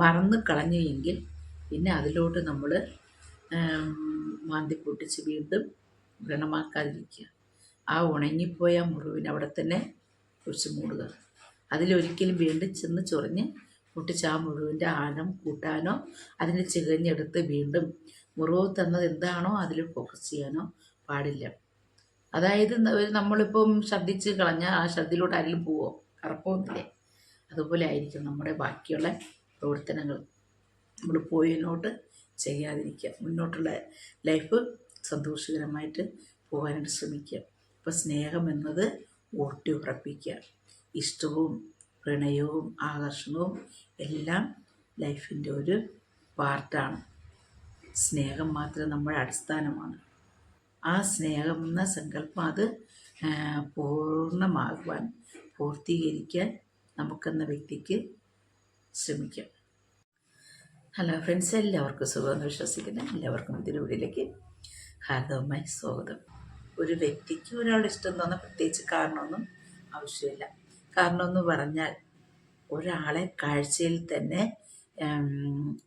മറന്നു കളഞ്ഞു എങ്കിൽ പിന്നെ അതിലോട്ട് നമ്മൾ മാന്തി പൊട്ടിച്ച് വീണ്ടും വ്രണമാക്കാതിരിക്കുക. ആ ഉണങ്ങിപ്പോയ മുറിവിന് അവിടെ തന്നെ കുറിച്ച് മൂടുക. അതിലൊരിക്കലും വീണ്ടും ചെന്ന് ചൊറിഞ്ഞ് പൊട്ടിച്ച് ആ മുറിവിന്റെ ആഴം കൂട്ടാനോ അതിനെ ചികഞ്ഞെടുത്ത് വീണ്ടും മുറിവ് തന്നത് എന്താണോ അതിൽ ഫോക്കസ് ചെയ്യാനോ പാടില്ല. അതായത് നമ്മളിപ്പം ശ്രദ്ധിച്ച് കളഞ്ഞാൽ ആ ശ്രദ്ധയിലോട്ട് ആരെങ്കിലും പോവോ? കറപ്പമൊന്നുമില്ലേ അതുപോലെ ആയിരിക്കും നമ്മുടെ ബാക്കിയുള്ള പ്രവർത്തനങ്ങൾ നമ്മൾ പോയതിനോട്ട് ചെയ്യാതിരിക്കുക. മുന്നോട്ടുള്ള ലൈഫ് സന്തോഷകരമായിട്ട് പോകാനായിട്ട് ശ്രമിക്കുക. അപ്പോൾ സ്നേഹം എന്നത് ഊട്ടി ഉറപ്പിക്കുക. ഇഷ്ടവും പ്രണയവും ആകർഷണവും എല്ലാം ലൈഫിന്റെ ഒരു പാർട്ടാണ് സ്നേഹം മാത്രം നമ്മുടെ അടിസ്ഥാനമാണ്. ആ സ്നേഹം എന്ന സങ്കല്പം അത് പൂർണമാകുവാൻ പൂർത്തീകരിക്കാൻ നമുക്കെന്ന വ്യക്തിക്ക് ശ്രമിക്കാം. ഹലോ ഫ്രണ്ട്സ് എല്ലാവർക്കും സുഖമെന്ന് വിശ്വസിക്കുന്നു. എല്ലാവർക്കും ഇതിന്റെ വീട്ടിലേക്ക് ഹാർദവമായി സ്വാഗതം. ഒരു വ്യക്തിക്ക് ഒരാളുടെ ഇഷ്ടം തോന്നാൻ പ്രത്യേകിച്ച് കാരണമൊന്നും ആവശ്യമില്ല. കാരണമെന്ന് പറഞ്ഞാൽ ഒരാളെ കാഴ്ചയിൽ തന്നെ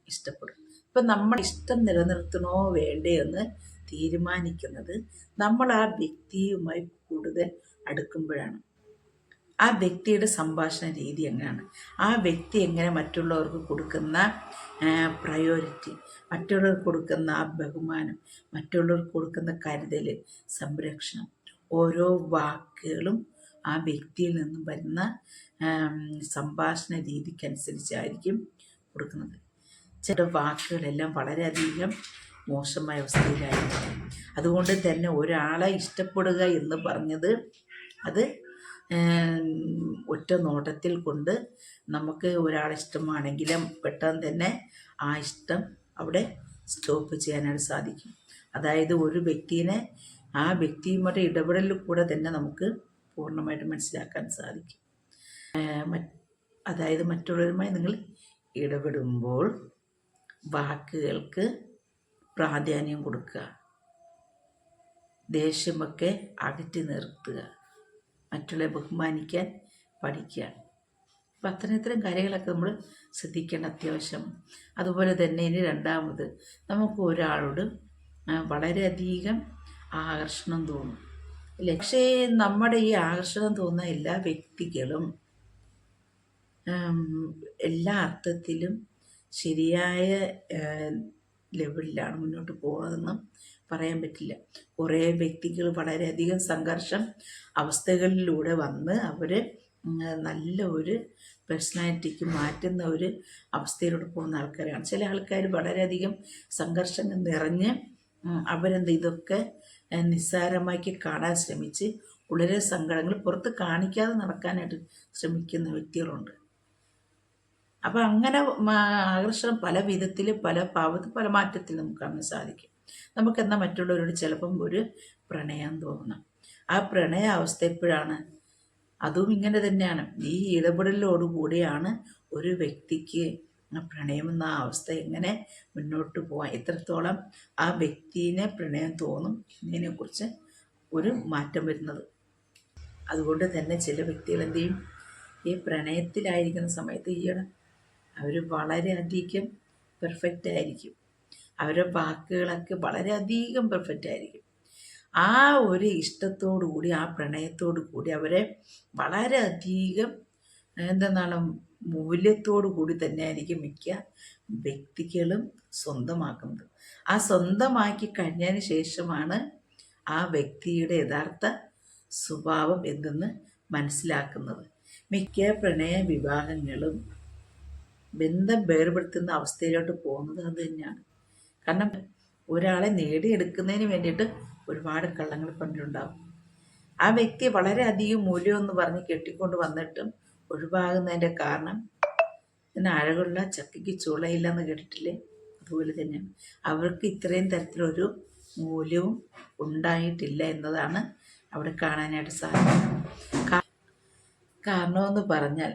ഇഷ്ടപ്പെടും. ഇപ്പം നമ്മൾ ഇഷ്ടം നിലനിർത്തണോ വേണ്ടേ എന്ന് തീരുമാനിക്കുന്നത് നമ്മൾ ആ വ്യക്തിയുമായി കൂടുതൽ അടുക്കുമ്പോഴാണ്. ആ വ്യക്തിയുടെ സംഭാഷണ രീതി എങ്ങനെയാണ്? ആ വ്യക്തി എങ്ങനെ മറ്റുള്ളവർക്ക് കൊടുക്കുന്ന പ്രയോറിറ്റി മറ്റുള്ളവർക്ക് കൊടുക്കുന്ന ആ ബഹുമാനം മറ്റുള്ളവർക്ക് കൊടുക്കുന്ന കരുതൽ സംരക്ഷണം ഓരോ വാക്കുകളും ആ വ്യക്തിയിൽ നിന്നും വരുന്ന സംഭാഷണ രീതിക്കനുസരിച്ചായിരിക്കും കൊടുക്കുന്നത്. ചില വാക്കുകളെല്ലാം വളരെയധികം മോശമായ അവസ്ഥയിലായിരിക്കും. അതുകൊണ്ട് തന്നെ ഒരാളെ ഇഷ്ടപ്പെടുക എന്ന് പറഞ്ഞത് അത് ഒറ്റ നോട്ടത്തിൽ കൊണ്ട് നമുക്ക് ഒരാളിഷ്ടമാണെങ്കിലും പെട്ടെന്ന് തന്നെ ആ ഇഷ്ടം അവിടെ സ്റ്റോപ്പ് ചെയ്യാനായിട്ട് സാധിക്കും. അതായത് ഒരു വ്യക്തിനെ ആ വ്യക്തിയുമായിട്ട് ഇടപെടലിൽ കൂടെ തന്നെ നമുക്ക് പൂർണമായിട്ട് മനസ്സിലാക്കാൻ സാധിക്കും. അതായത് മറ്റുള്ളവരുമായി നിങ്ങൾ ഇടപെടുമ്പോൾ വാക്കുകൾക്ക് പ്രാധാന്യം കൊടുക്കുക. ദേഷ്യമൊക്കെ അകറ്റി നിർത്തുക. മറ്റുള്ളവരെ ബഹുമാനിക്കാൻ പഠിക്കുക അപ്പം അത്തരം ഇത്തരം കാര്യങ്ങളൊക്കെ നമ്മൾ ശ്രദ്ധിക്കേണ്ട അത്യാവശ്യം. അതുപോലെ തന്നെ ഇനി രണ്ടാമത് നമുക്ക് ഒരാളോട് വളരെയധികം ആകർഷണം തോന്നും. ലക്ഷേ നമ്മുടെ ഈ ആകർഷണം തോന്നുന്ന എല്ലാ വ്യക്തികളും എല്ലാ അർത്ഥത്തിലും ശരിയായ ലെവലിലാണ് മുന്നോട്ട് പോകുന്നതെന്നും പറയാൻ പറ്റില്ല. കുറേ വ്യക്തികൾ വളരെയധികം സംഘർഷം അവസ്ഥകളിലൂടെ വന്ന് അവർ നല്ല ഒരു പേഴ്സണാലിറ്റിക്ക് മാറ്റുന്ന ഒരു അവസ്ഥയിലൂടെ പോകുന്ന ആൾക്കാരാണ്. ചില ആൾക്കാർ വളരെയധികം സംഘർഷങ്ങൾ നിറഞ്ഞ് അവരെന്ത് ഇതൊക്കെ നിസ്സാരമാക്കി കാണാൻ ശ്രമിച്ച് വളരെ സങ്കടങ്ങൾ പുറത്ത് കാണിക്കാതെ നടക്കാനായിട്ട് ശ്രമിക്കുന്ന വ്യക്തികളുണ്ട്. അപ്പം അങ്ങനെ ആകർഷണം പല വിധത്തിൽ പല പാവത്തിൽ പല മാറ്റത്തിൽ നമുക്ക് കാണാൻ സാധിക്കും. നമുക്കെന്നാൽ മറ്റുള്ളവരോട് ചിലപ്പം ഒരു പ്രണയം തോന്നണം ആ പ്രണയ അവസ്ഥ എപ്പോഴാണ് അതും ഇങ്ങനെ തന്നെയാണ്. ഈ ഇടപെടലോടുകൂടിയാണ് ഒരു വ്യക്തിക്ക് പ്രണയം എന്ന അവസ്ഥ എങ്ങനെ മുന്നോട്ട് പോകാൻ എത്രത്തോളം ആ വ്യക്തിനെ പ്രണയം തോന്നും എന്നതിനെക്കുറിച്ച് ഒരു മാറ്റം വരുന്നത്. അതുകൊണ്ട് തന്നെ ചില വ്യക്തികൾ എന്ത് ചെയ്യും? ഈ പ്രണയത്തിലായിരിക്കുന്ന സമയത്ത് ഈയിടെ അവർ വളരെയധികം പെർഫെക്റ്റ് ആയിരിക്കും. അവരുടെ വാക്കുകളൊക്കെ വളരെയധികം പെർഫെക്റ്റ് ആയിരിക്കും. ആ ഒരു ഇഷ്ടത്തോടു കൂടി ആ പ്രണയത്തോടു കൂടി അവരെ വളരെയധികം എന്താണ് മൂല്യത്തോടു കൂടി തന്നെ ആയിരിക്കും മിക്ക വ്യക്തികളും സ്വന്തമാക്കുന്നത്. ആ സ്വന്തമാക്കി കഴിഞ്ഞതിന് ശേഷമാണ് ആ വ്യക്തിയുടെ യഥാർത്ഥ സ്വഭാവം എന്തെന്ന് മനസ്സിലാക്കുന്നത്. മിക്ക പ്രണയ വിവാഹങ്ങളും ബന്ധം വേർപെടുത്തുന്ന അവസ്ഥയിലോട്ട് പോകുന്നത് അത് തന്നെയാണ്. കാരണം ഒരാളെ നേടിയെടുക്കുന്നതിന് വേണ്ടിയിട്ട് ഒരുപാട് കള്ളങ്ങൾ പണ്ടുണ്ടാവും. ആ വ്യക്തി വളരെയധികം മൂല്യമെന്ന് പറഞ്ഞ് കെട്ടിക്കൊണ്ട് വന്നിട്ടും ഒഴിവാകുന്നതിന്റെ കാരണം ഇതിന് അഴകുള്ള ചക്കിക്ക് ചുളയില്ല എന്ന് കേട്ടിട്ടില്ലേ? അതുപോലെ തന്നെയാണ് അവർക്ക് ഇത്രയും തരത്തിലൊരു മൂല്യവും ഉണ്ടായിട്ടില്ല എന്നതാണ് അവിടെ കാണാനായിട്ട് സാധിക്കുന്നത്. കാരണമെന്ന് പറഞ്ഞാൽ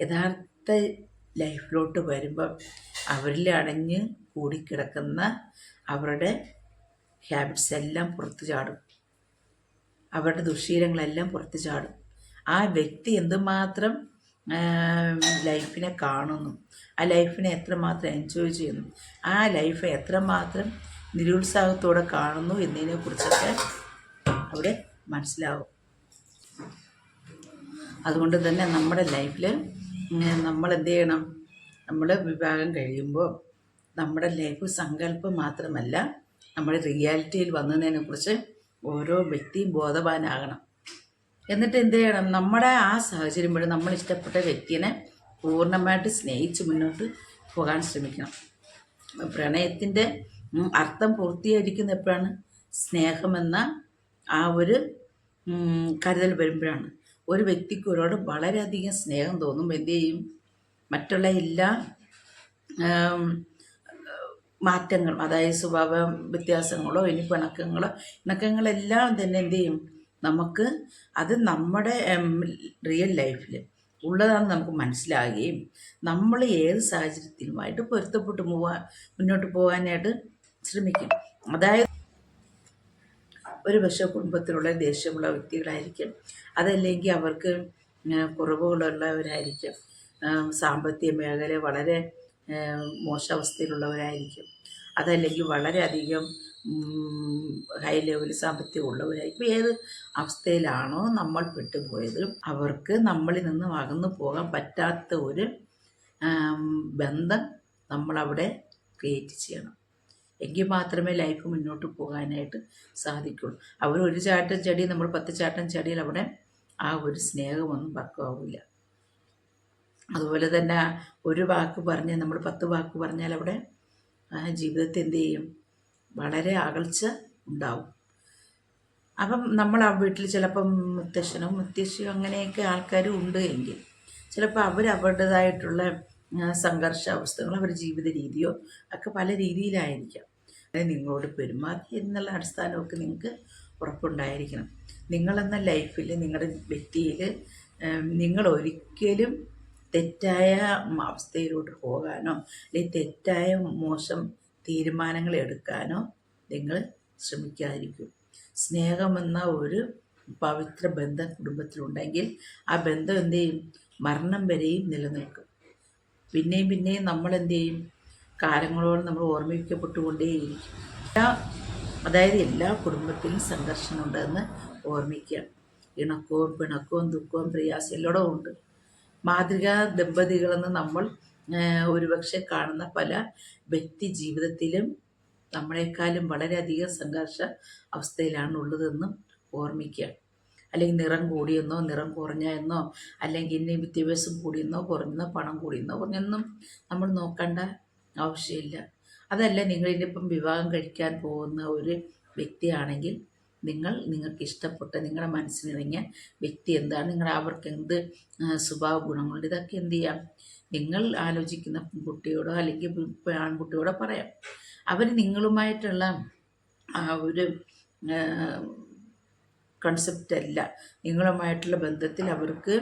യഥാർത്ഥ ലൈഫിലോട്ട് വരുമ്പം അവരിൽ അടഞ്ഞ് കൂടിക്കിടക്കുന്ന അവരുടെ ഹാബിറ്റ്സ് എല്ലാം പുറത്തു ചാടും. അവരുടെ ദുശീലങ്ങളെല്ലാം പുറത്തു ചാടും. ആ വ്യക്തി എന്തുമാത്രം ലൈഫിനെ കാണുന്നു ആ ലൈഫിനെ എത്രമാത്രം എൻജോയ് ചെയ്യുന്നു ആ ലൈഫ് എത്രമാത്രം നിരുത്സാഹത്തോടെ കാണുന്നു എന്നതിനെ കുറിച്ചൊക്കെ അവിടെ മനസ്സിലാവും. അതുകൊണ്ട് തന്നെ നമ്മുടെ ലൈഫിൽ നമ്മൾ എന്ത് ചെയ്യണം? നമ്മൾ വിവാഹം കഴിയുമ്പോൾ നമ്മുടെ ലൈഫ് സങ്കല്പം മാത്രമല്ല നമ്മുടെ റിയാലിറ്റിയിൽ വന്നതിനെക്കുറിച്ച് ഓരോ വ്യക്തിയും ബോധവാനാകണം. എന്നിട്ട് എന്ത് ചെയ്യണം? നമ്മുടെ ആ സാഹചര്യം വഴി നമ്മൾ ഇഷ്ടപ്പെട്ട വ്യക്തിനെ പൂർണമായിട്ട് സ്നേഹിച്ച് മുന്നോട്ട് പോകാൻ ശ്രമിക്കണം. പ്രണയത്തിന്റെ അർത്ഥം പൂർത്തീകരിക്കുന്ന എപ്പോഴാണ്? സ്നേഹമെന്ന ആ ഒരു കരുതൽ വരുമ്പോഴാണ്. ഒരു വ്യക്തിക്ക് ഒരാളോട് വളരെയധികം സ്നേഹം തോന്നുമ്പോൾ എന്ത് ചെയ്യും? മറ്റുള്ള എല്ലാ ആം, മാറ്റങ്ങളും അതായത് സ്വഭാവ വ്യത്യാസങ്ങളോ ഇനി പിണക്കങ്ങളോ ഇണക്കങ്ങളെല്ലാം തന്നെ എന്ത് ചെയ്യും? നമുക്ക് അത് നമ്മുടെ റിയൽ ലൈഫിൽ ഉള്ളതാണെന്ന് നമുക്ക് മനസ്സിലാകുകയും നമ്മൾ ഏത് സാഹചര്യത്തിലുമായിട്ട് പൊരുത്തപ്പെട്ട് പോവാൻ മുന്നോട്ട് പോകാനായിട്ട് ശ്രമിക്കും. അതായത് ഒരു പക്ഷേ കുടുംബത്തിലുള്ള ദേഷ്യമുള്ള വ്യക്തികളായിരിക്കും. അതല്ലെങ്കിൽ അവർക്ക് കുറവുകളുള്ളവരായിരിക്കും. സാമ്പത്തിക മേഖല വളരെ മോശാവസ്ഥയിലുള്ളവരായിരിക്കും. അതല്ലെങ്കിൽ വളരെയധികം ഹൈ ലെവൽ സാമ്പത്തികം ഉള്ളവരായിരിക്കും ഏത് അവസ്ഥയിലാണോ നമ്മൾ പെട്ടുപോയത് അവർക്ക് നമ്മളിൽ നിന്ന് അകന്നു പോകാൻ പറ്റാത്ത ഒരു ബന്ധം നമ്മളവിടെ ക്രിയേറ്റ് ചെയ്യണം. എങ്കിൽ മാത്രമേ ലൈഫ് മുന്നോട്ട് പോകാനായിട്ട് സാധിക്കുള്ളൂ. അവർ ഒരു ചാട്ടം ചെടി നമ്മൾ പത്ത് ചാട്ടം ചെടിയിൽ അവിടെ ആ ഒരു സ്നേഹമൊന്നും പക്വമാവില്ല അതുപോലെ തന്നെ ഒരു വാക്ക് പറഞ്ഞ് നമ്മൾ പത്ത് വാക്ക് പറഞ്ഞാൽ അവിടെ ജീവിതത്തെ എന്ത് ചെയ്യും? വളരെ അകൽച്ച ഉണ്ടാവും. അപ്പം നമ്മൾ ആ വീട്ടിൽ ചിലപ്പം മുത്തശ്ശനോ മുത്തശ്ശിയോ അങ്ങനെയൊക്കെ ആൾക്കാരും ഉണ്ട് എങ്കിൽ ചിലപ്പോൾ അവർ അവരുടേതായിട്ടുള്ള സംഘർഷാവസ്ഥകൾ അവരുടെ ജീവിത രീതിയോ ഒക്കെ പല രീതിയിലായിരിക്കാം. അതായത് നിങ്ങളോട് പെരുമാറി എന്നുള്ള അടിസ്ഥാനമൊക്കെ നിങ്ങൾക്ക് ഉറപ്പുണ്ടായിരിക്കണം. നിങ്ങളെന്ന ലൈഫിൽ നിങ്ങളുടെ വ്യക്തിയിൽ നിങ്ങൾ ഒരിക്കലും തെറ്റായ അവസ്ഥയിലോട്ട് പോകാനോ അല്ലെങ്കിൽ തെറ്റായ മോശം തീരുമാനങ്ങൾ എടുക്കാനോ നിങ്ങൾ ശ്രമിക്കാതിരിക്കും. സ്നേഹമെന്ന ഒരു പവിത്ര ബന്ധം കുടുംബത്തിലുണ്ടെങ്കിൽ ആ ബന്ധം എന്ത് ചെയ്യും? മരണം വരെയും നിലനിൽക്കും. പിന്നെയും പിന്നെയും നമ്മൾ എന്ത് ചെയ്യും? കാലങ്ങളോട് നമ്മൾ ഓർമ്മിക്കപ്പെട്ടുകൊണ്ടേയിരിക്കും. എല്ലാ അതായത് എല്ലാ കുടുംബത്തിലും സംഘർഷമുണ്ടെന്ന് ഓർമ്മിക്കുക. ഇണക്കവും പിണക്കവും ദുഃഖവും പ്രയാസം എല്ലാം ഉണ്ട്. മാതൃകാ ദമ്പതികളെന്ന് നമ്മൾ ഒരുപക്ഷെ കാണുന്ന പല വ്യക്തി ജീവിതത്തിലും നമ്മളെക്കാളും വളരെയധികം സംഘർഷ അവസ്ഥയിലാണ് ഉള്ളതെന്നും ഓർമ്മിക്കുക. അല്ലെങ്കിൽ നിറം കൂടിയെന്നോ നിറം കുറഞ്ഞെന്നോ അല്ലെങ്കിൽ ഇനി വിദ്യാഭ്യാസം കൂടിയെന്നോ കുറഞ്ഞെന്നോ പണം കൂടിയെന്നോ കുറഞ്ഞെന്നും നമ്മൾ നോക്കേണ്ട ആവശ്യമില്ല. അതല്ല നിങ്ങളിനിപ്പം വിവാഹം കഴിക്കാൻ പോകുന്ന ഒരു വ്യക്തിയാണെങ്കിൽ നിങ്ങൾ നിങ്ങൾക്ക് ഇഷ്ടപ്പെട്ട നിങ്ങളുടെ മനസ്സിനിണങ്ങിയ വ്യക്തി എന്താണ്? നിങ്ങളുടെ അവർക്ക് എന്ത് സ്വഭാവ ഗുണങ്ങളുണ്ട് ഇതൊക്കെ എന്ത് ചെയ്യാം? നിങ്ങൾ ആലോചിക്കുന്ന കുട്ടിയോടോ അല്ലെങ്കിൽ ആൺകുട്ടിയോടോ പറയാം. അവർ നിങ്ങളുമായിട്ടുള്ള ഒരു കൺസെപ്റ്റ് അല്ല. നിങ്ങളുമായിട്ടുള്ള ബന്ധത്തിൽ അവർക്ക്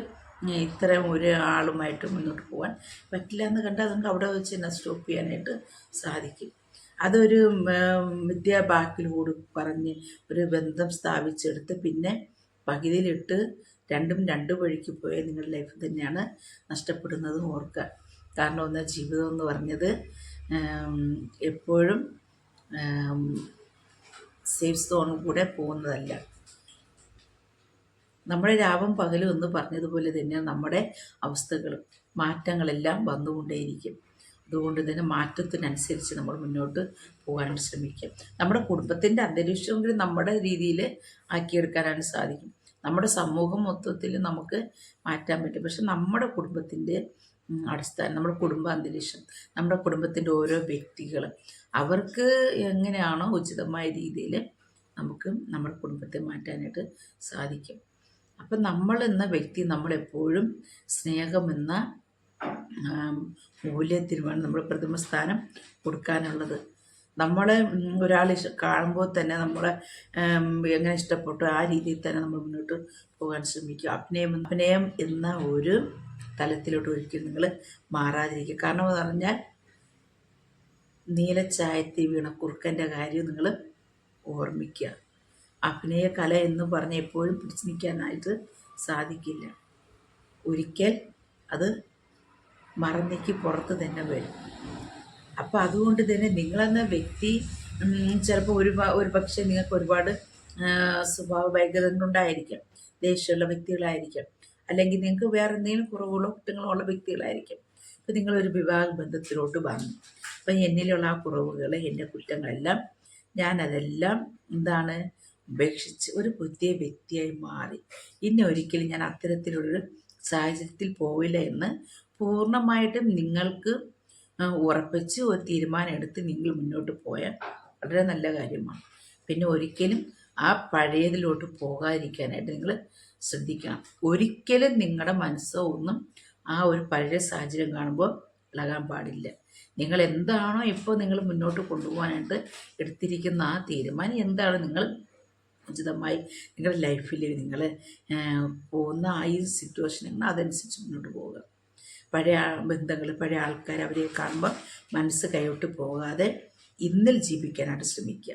ഇത്തരം ഒരു ആളുമായിട്ട് മുന്നോട്ട് പോകാൻ പറ്റില്ല എന്ന് കണ്ടാൽ നമുക്ക് അവിടെ വെച്ച് തന്നെ സ്റ്റോപ്പ് ചെയ്യാനായിട്ട് സാധിക്കും. അതൊരു വിദ്യാബാക്കിലൂടെ വിദ്യാ ബാക്കിലൂടെ പറഞ്ഞ് ഒരു ബന്ധം സ്ഥാപിച്ചെടുത്ത് പിന്നെ പകുതിയിലിട്ട് രണ്ടും രണ്ട് വഴിക്ക് പോയ നിങ്ങളുടെ ലൈഫ് തന്നെയാണ് നഷ്ടപ്പെടുന്നതും ഓർക്കുക. കാരണം ഒന്ന് ജീവിതം എന്ന് പറഞ്ഞത് എപ്പോഴും സേഫ് സോണിൽ കൂടെ പോകുന്നതല്ല. നമ്മുടെ രാവും പകലും എന്ന് പറഞ്ഞതുപോലെ തന്നെ നമ്മുടെ അവസ്ഥകളും. മാറ്റങ്ങളെല്ലാം വന്നുകൊണ്ടേയിരിക്കും. അതുകൊണ്ട് തന്നെ മാറ്റത്തിനനുസരിച്ച് നമ്മൾ മുന്നോട്ട് പോകാൻ ശ്രമിക്കുക നമ്മുടെ കുടുംബത്തിന്റെ അന്തരീക്ഷമെങ്കിലും നമ്മുടെ രീതിയിൽ ആക്കിയെടുക്കാനാണ് സാധിക്കും. നമ്മുടെ സമൂഹം മൊത്തത്തിൽ നമുക്ക് മാറ്റാൻ പറ്റും. പക്ഷെ നമ്മുടെ കുടുംബത്തിന്റെ അടിസ്ഥാനം നമ്മുടെ കുടുംബ അന്തരീക്ഷം നമ്മുടെ കുടുംബത്തിന്റെ ഓരോ വ്യക്തികൾ അവർക്ക് എങ്ങനെയാണോ ഉചിതമായ രീതിയിൽ നമുക്ക് നമ്മുടെ കുടുംബത്തെ മാറ്റാനായിട്ട് സാധിക്കും. അപ്പം നമ്മൾ എന്ന വ്യക്തി നമ്മളെപ്പോഴും സ്നേഹമെന്ന ആം, മൂല്യത്തിന് വേണം നമ്മൾ പ്രഥമ സ്ഥാനം കൊടുക്കാനുള്ളത്. നമ്മളെ ഒരാൾ കാണുമ്പോൾ തന്നെ നമ്മളെ എങ്ങനെ ഇഷ്ടപ്പെട്ടു ആ രീതിയിൽ തന്നെ നമ്മൾ മുന്നോട്ട് പോകാൻ ശ്രമിക്കുക അഭിനയം അഭിനയം എന്ന ഒരു തലത്തിലോട്ട് ഒരിക്കലും നിങ്ങൾ മാറാതിരിക്കുക. കാരണം എന്ന് പറഞ്ഞാൽ നീലച്ചായത്തി വീണ കുറുക്കന്റെ കാര്യം നിങ്ങൾ ഓർമ്മിക്കുക. അഭിനയ കല എന്ന് പറഞ്ഞ് എപ്പോഴും പിടിച്ചു നിൽക്കാനായിട്ട് സാധിക്കില്ല. ഒരിക്കൽ അത് മറന്നേക്ക് പുറത്ത് തന്നെ വരും. അപ്പോൾ അതുകൊണ്ട് തന്നെ നിങ്ങളെന്ന വ്യക്തി ചിലപ്പോൾ ഒരു ഒരു പക്ഷേ നിങ്ങൾക്ക് ഒരുപാട് സ്വഭാവ വൈകല്യങ്ങളുണ്ടായിരിക്കാം ദേഷ്യമുള്ള വ്യക്തികളായിരിക്കാം. അല്ലെങ്കിൽ നിങ്ങൾക്ക് വേറെ എന്തെങ്കിലും കുറവുകളോ കുറ്റങ്ങളോ ഉള്ള വ്യക്തികളായിരിക്കും. ഇപ്പം നിങ്ങളൊരു വിവാഹ ബന്ധത്തിലോട്ട് വന്നു. അപ്പം എന്നിലുള്ള ആ കുറവുകൾ എന്റെ കുറ്റങ്ങളെല്ലാം ഞാനതെല്ലാം എന്താണ് ഉപേക്ഷിച്ച് ഒരു പുതിയ വ്യക്തിയായി മാറി. ഇനി ഒരിക്കലും ഞാൻ അത്തരത്തിലൊരു സാഹചര്യത്തിൽ പോവില്ല എന്ന് പൂർണമായിട്ടും നിങ്ങൾക്ക് ഉറപ്പിച്ച് ഒരു തീരുമാനം എടുത്ത് നിങ്ങൾ മുന്നോട്ട് പോയാൽ വളരെ നല്ല കാര്യമാണ്. പിന്നെ ഒരിക്കലും ആ പഴയതിലോട്ട് പോകാതിരിക്കാനായിട്ട് നിങ്ങൾ ശ്രദ്ധിക്കണം. ഒരിക്കലും നിങ്ങളുടെ മനസ്സോ ഒന്നും ആ ഒരു പഴയ സാഹചര്യം കാണുമ്പോൾ ഇളകാൻ പാടില്ല. നിങ്ങൾ എന്താണോ ഇപ്പോൾ നിങ്ങൾ മുന്നോട്ട് കൊണ്ടുപോകാനായിട്ട് എടുത്തിരിക്കുന്ന ആ തീരുമാനം എന്താണ് നിങ്ങൾ ഉചിതമായി നിങ്ങളുടെ ലൈഫിൽ നിങ്ങൾ പോകുന്ന ആ ഈ സിറ്റുവേഷൻ അതനുസരിച്ച് മുന്നോട്ട് പോവുക. പഴയ ബന്ധങ്ങൾ പഴയ ആൾക്കാർ അവരെ കാണുമ്പോൾ മനസ്സ് കൈവിട്ട് പോകാതെ ഇന്നിൽ ജീവിക്കാനായിട്ട് ശ്രമിക്കുക.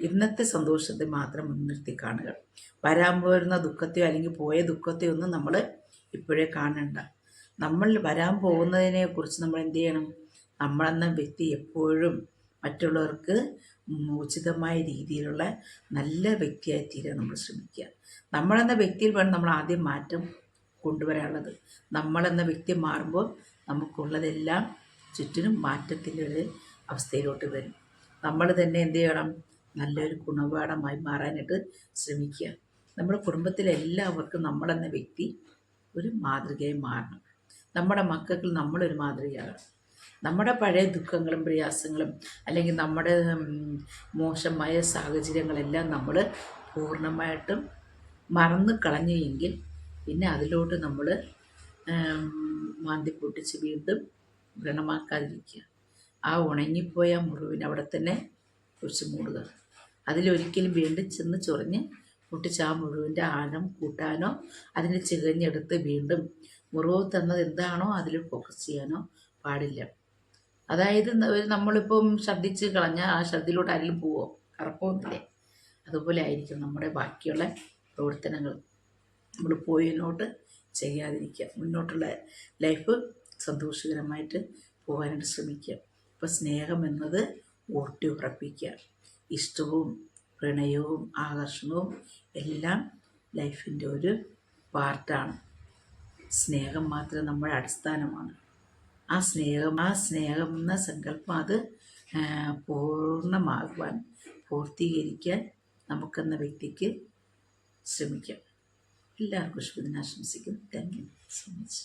ഇന്നത്തെ സന്തോഷത്തെ മാത്രം മുൻനിർത്തി കാണുക. വരാൻ പോരുന്ന ദുഃഖത്തെയോ അല്ലെങ്കിൽ പോയ ദുഃഖത്തെയോ ഒന്നും നമ്മൾ ഇപ്പോഴേ കാണണ്ട. നമ്മൾ വരാൻ പോകുന്നതിനെ കുറിച്ച് നമ്മൾ എന്ത് ചെയ്യണം? നമ്മളെന്ന വ്യക്തി എപ്പോഴും മറ്റുള്ളവർക്ക് ഉചിതമായ രീതിയിലുള്ള നല്ല വ്യക്തിയായി തീരാൻ നമ്മൾ ശ്രമിക്കുക. നമ്മളെന്ന വ്യക്തിയിൽ വേണം നമ്മൾ ആദ്യം മാറ്റം കൊണ്ടുവരാനുള്ളത്. നമ്മളെന്ന വ്യക്തി മാറുമ്പോൾ നമുക്കുള്ളതെല്ലാം ചുറ്റിനും മാറ്റത്തിന്റെ ഒരു അവസ്ഥയിലോട്ട് വരും. നമ്മൾ തന്നെ എന്ത് ചെയ്യണം? നല്ലൊരു ഗുണപാഠമായി മാറാനായിട്ട് ശ്രമിക്കുക. നമ്മുടെ കുടുംബത്തിലെ എല്ലാവർക്കും നമ്മളെന്ന വ്യക്തി ഒരു മാതൃകയായി മാറണം. നമ്മുടെ മക്കൾക്ക് നമ്മളൊരു മാതൃകയാകണം. നമ്മുടെ പഴയ ദുഃഖങ്ങളും പ്രയാസങ്ങളും അല്ലെങ്കിൽ നമ്മുടെ മോശമായ സാഹചര്യങ്ങളെല്ലാം നമ്മൾ പൂർണമായിട്ടും മറന്നു കളഞ്ഞു എങ്കിൽ പിന്നെ അതിലോട്ട് നമ്മൾ മാന്തി പൊട്ടിച്ച് വീണ്ടും വ്രണമാക്കാതിരിക്കുക. ആ ഉണങ്ങിപ്പോയ മുറിവിന് അവിടെ തന്നെ കുറിച്ച് മൂടുക. അതിലൊരിക്കലും വീണ്ടും ചെന്ന് ചൊറിഞ്ഞ് പൊട്ടിച്ച് ആ മുറിവിന്റെ ആഴം കൂട്ടാനോ അതിനെ ചികഞ്ഞെടുത്ത് വീണ്ടും മുറിവ് തന്നത് എന്താണോ അതിൽ ഫോക്കസ് ചെയ്യാനോ പാടില്ല. അതായത് നമ്മളിപ്പം ഛർദ്ദിച്ച് കളഞ്ഞാൽ ആ ഛർദ്ദിലോട്ട് ആരെങ്കിലും പോവോ? കറപ്പമൊന്നുമില്ലേ അതുപോലെ ആയിരിക്കും നമ്മുടെ ബാക്കിയുള്ള പ്രവർത്തനങ്ങൾ. നമ്മൾ പോയതിനോട്ട് ചെയ്യാതിരിക്കുക. മുന്നോട്ടുള്ള ലൈഫ് സന്തോഷകരമായിട്ട് പോകാനായിട്ട് ശ്രമിക്കുക. അപ്പോൾ സ്നേഹം എന്നത് ഊട്ടി ഉറപ്പിക്കുക. ഇഷ്ടവും പ്രണയവും ആകർഷണവും എല്ലാം ലൈഫിന്റെ ഒരു പാർട്ടാണ് സ്നേഹം മാത്രം നമ്മുടെ അടിസ്ഥാനമാണ്. ആ സ്നേഹം ആ സ്നേഹം എന്ന സങ്കല്പം അത് പൂർണമാകുവാൻ പൂർത്തീകരിക്കാൻ നമുക്കെന്ന വ്യക്തിക്ക് ശ്രമിക്കാം. എല്ലാവർക്കും ശുഭദിനാശംസിക്കും താങ്ക് യു സോ മച്ച്